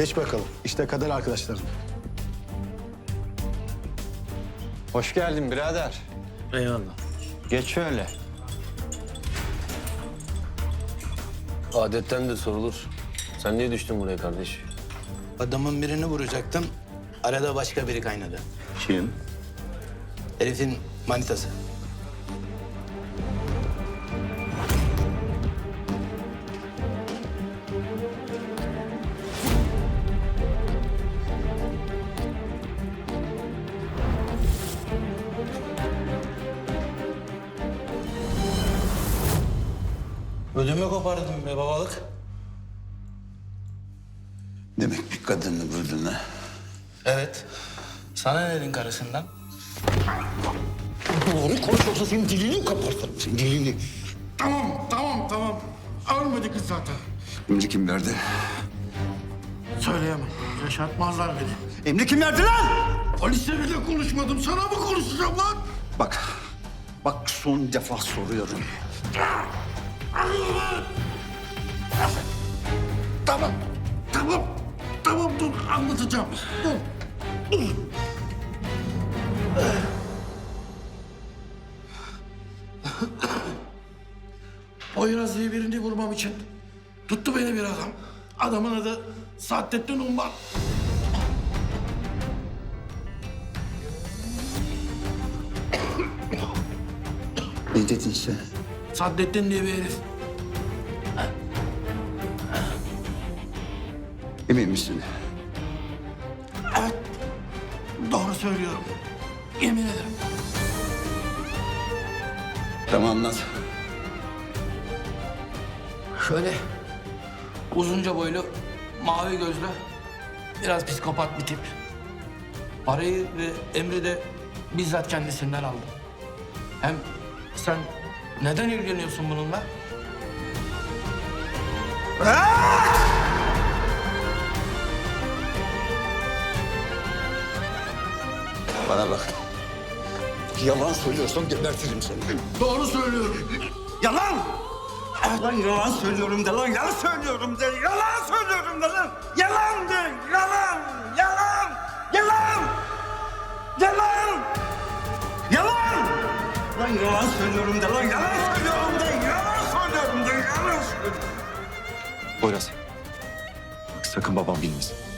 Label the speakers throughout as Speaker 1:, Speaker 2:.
Speaker 1: Geç bakalım. İşte kader arkadaşlarım.
Speaker 2: Hoş geldin birader.
Speaker 1: Eyvallah.
Speaker 2: Geç şöyle.
Speaker 3: Adetten de sorulur. Sen niye düştün buraya kardeş?
Speaker 4: Adamın birini vuracaktım. Arada başka biri kaynadı.
Speaker 1: Kim?
Speaker 4: Herifin manitası. Ödümü kopardım be babalık.
Speaker 5: Demek bir kadını vurdun ha?
Speaker 4: Evet. Sana ne dedin karısından?
Speaker 5: Doğru konuşursa senin dilini kopartırım. Senin dilini.
Speaker 6: Tamam, tamam, tamam. Ölmedi kız zaten.
Speaker 5: Emri kim verdi?
Speaker 6: Söyleyemem. Yaşatmazlar beni.
Speaker 5: Emri kim verdi lan?
Speaker 6: Polise bile konuşmadım. Sana mı konuşacağım lan?
Speaker 5: Bak. Bak son defa soruyorum.
Speaker 6: Tamam, tamam. Tamam dur anlatacağım. Dur. Dur. Poyraz diye birini vurmam için tuttu beni bir adam. Adamın adı Saadettin Umman.
Speaker 5: Ne dedin sen?
Speaker 6: Saadettin diye bir herif.
Speaker 5: Emin misin?
Speaker 6: Evet, doğru söylüyorum. Yemin ederim.
Speaker 5: Tamam anlat.
Speaker 4: Şöyle uzunca boylu, mavi gözlü, biraz psikopat bir tip. Parayı ve emri de bizzat kendisinden aldım. Hem sen neden ilgileniyorsun bununla?
Speaker 5: Bana bak. Yalan söylüyorsan gebertirim seni.
Speaker 6: Doğru söylüyorum.
Speaker 5: Yalan! Lan yalan söylüyorum de lan, yalan söylüyorum de, yalan söylüyorum de lan! Yalan de, yalan, yalan, yalan! Yalan! Yalan! Lan yalan söylüyorum de lan, yalan söylüyorum de, yalan söylüyorum de, yalan söylüyorum.
Speaker 7: Poyraz. Sakın babam bilmesin.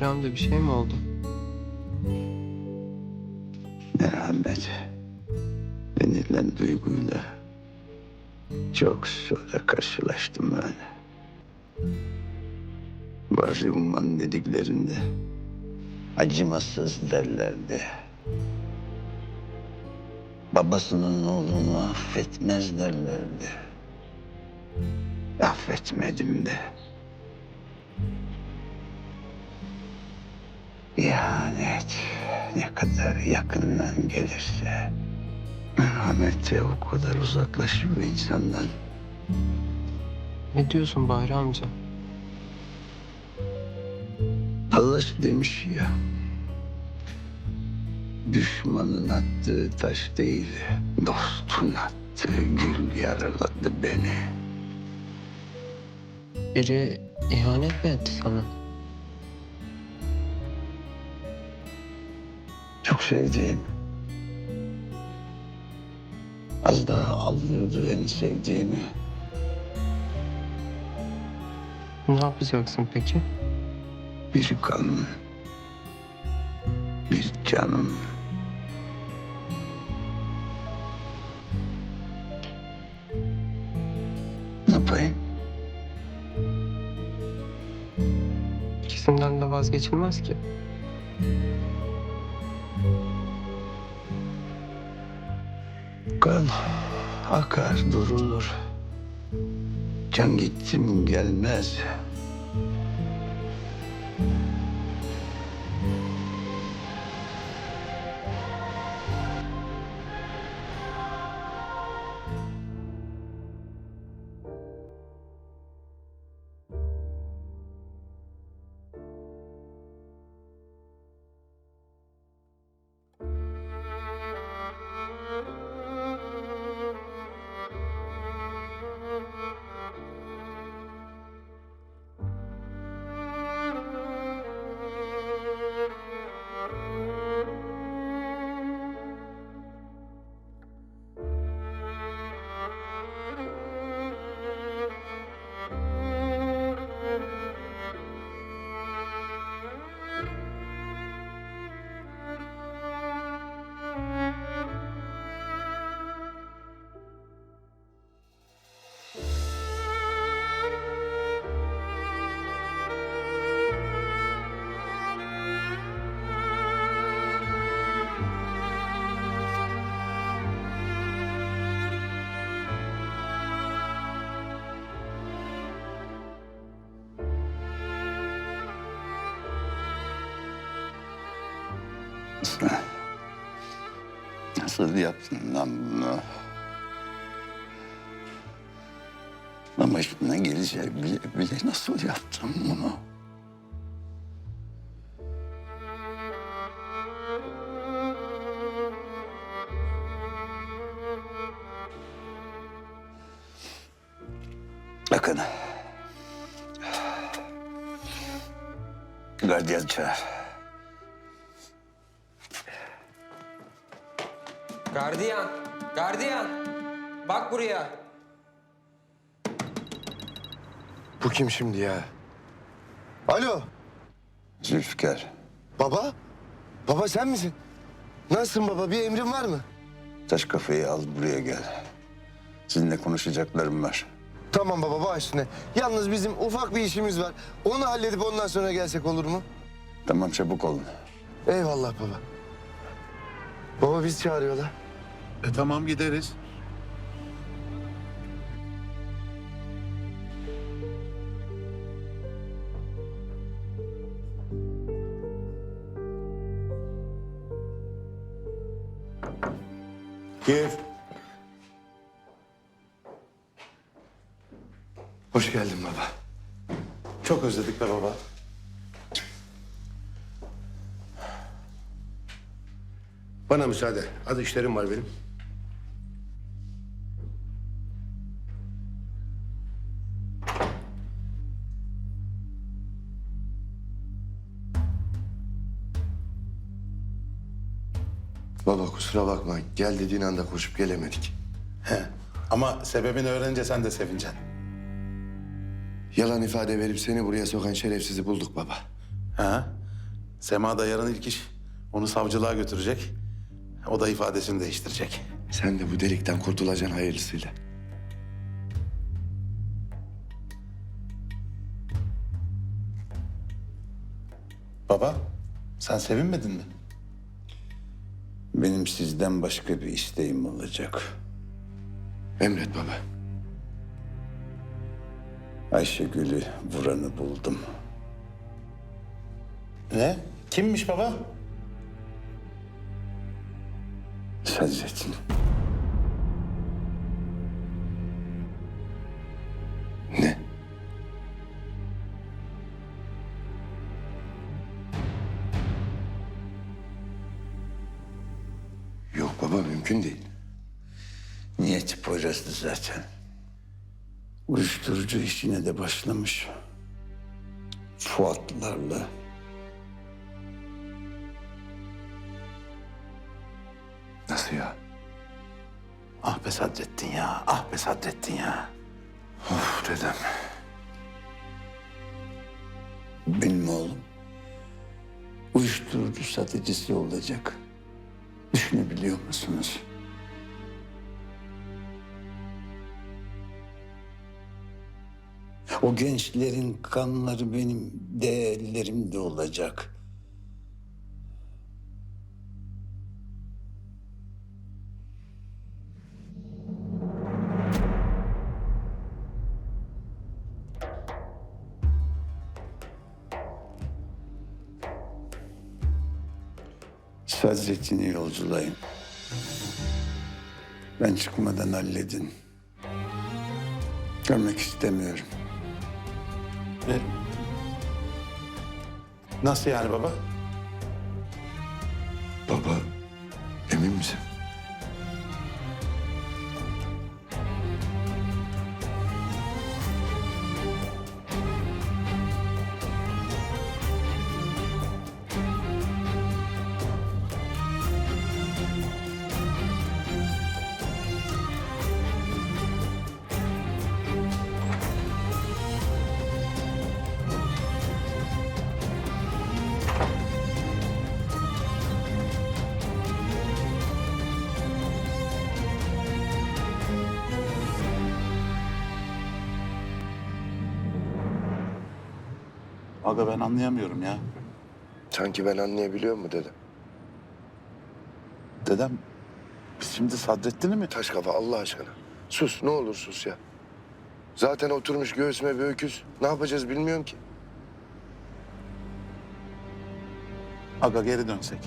Speaker 8: Bahram'da bir şey mi oldu?
Speaker 5: Merhamet denilen duyguyla çok sonra karşılaştım ben. Bari umman dediklerinde acımasız derlerdi. Babasının oğlunu affetmez derlerdi. Affetmedim de. İhanet ne kadar yakından gelirse merhamet de o kadar uzaklaşıyor insandan.
Speaker 8: Ne diyorsun Bahri amca?
Speaker 5: Allah demiş ya. Düşmanın attığı taş değil, dostun attığı gül yaraladı beni.
Speaker 8: Biri ihanet mi etti sana?
Speaker 5: Çok sevdiğim. Az daha alıyordu en sevdiğimi.
Speaker 8: Ne yapacaksın peki?
Speaker 5: Bir kanım. Bir canım. Ne yapayım?
Speaker 8: İkisinden de vazgeçilmez ki.
Speaker 5: Kan akar durulur. Can gittim gelmez. Nasıl yaptın lan bunu? Ama ne gelecek bile bile nasıl yaptın bunu? Bakın. Gardiyan çağır.
Speaker 9: Gardiyan, gardiyan. Bak buraya.
Speaker 10: Bu kim şimdi ya? Alo,
Speaker 5: Zülfikar.
Speaker 10: baba? Baba sen misin? Nasılsın baba? Bir emrin var mı?
Speaker 5: Taş kafayı al buraya gel. Sizinle konuşacaklarım var.
Speaker 10: Tamam baba, baş üstüne. Yalnız bizim ufak bir işimiz var. Onu halledip ondan sonra gelsek olur mu?
Speaker 5: Tamam çabuk olun.
Speaker 10: Eyvallah baba. Baba biz çağırıyorlar.
Speaker 1: E tamam gideriz. Gir.
Speaker 10: Hoş geldin baba.
Speaker 1: Çok özledik be baba.
Speaker 6: Bana müsaade. Hadi işlerim var benim. Baba kusura bakma. Gel dediğin anda koşup gelemedik.
Speaker 1: He. Ama sebebini öğrenince sen de sevineceksin.
Speaker 6: Yalan ifade verip seni buraya sokan şerefsizi bulduk baba.
Speaker 1: Ha? Sema da yarın ilk iş. Onu savcılığa götürecek. O da ifadesini değiştirecek.
Speaker 6: Sen de bu delikten kurtulacaksın hayırlısıyla.
Speaker 1: Baba, sen sevinmedin mi?
Speaker 5: Benim sizden başka bir isteğim olacak.
Speaker 6: Emret baba.
Speaker 5: Ayşegül'ü vuranı buldum.
Speaker 1: Ne? Kimmiş baba?
Speaker 5: Sadrettin.
Speaker 6: Mümkün değil.
Speaker 5: Niyeti Poyraz'dı zaten. Uyuşturucu işine de başlamış. Fuatlarla.
Speaker 7: Nasıl ya?
Speaker 1: Ah be Sadrettin ya, ah be Sadrettin ya.
Speaker 7: Of dedem.
Speaker 5: Benim oğlum uyuşturucu satıcısı olacak. Düşünebiliyor musunuz? O gençlerin kanları benim de ellerimde olacak. Sadrettin'i yolculayın. Ben çıkmadan halledin. Görmek istemiyorum.
Speaker 1: E, nasıl yani baba?
Speaker 7: Baba emin misin?
Speaker 1: Aga ben anlayamıyorum ya.
Speaker 10: Sanki ben anlayabiliyor mu dedem?
Speaker 1: Dedem, biz şimdi Sadrettin'i mi?
Speaker 10: Taş kafa Allah aşkına. Sus ne olur sus ya. Zaten oturmuş göğsüme bir öküz. Ne yapacağız bilmiyorum ki.
Speaker 1: Aga geri dönsek.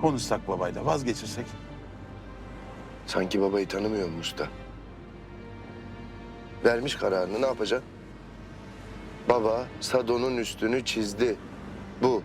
Speaker 1: Konuşsak babayla, vazgeçirsek.
Speaker 10: Sanki babayı tanımıyor mu usta? Vermiş kararını ne yapacak? Baba Sado'nun üstünü çizdi. Bu.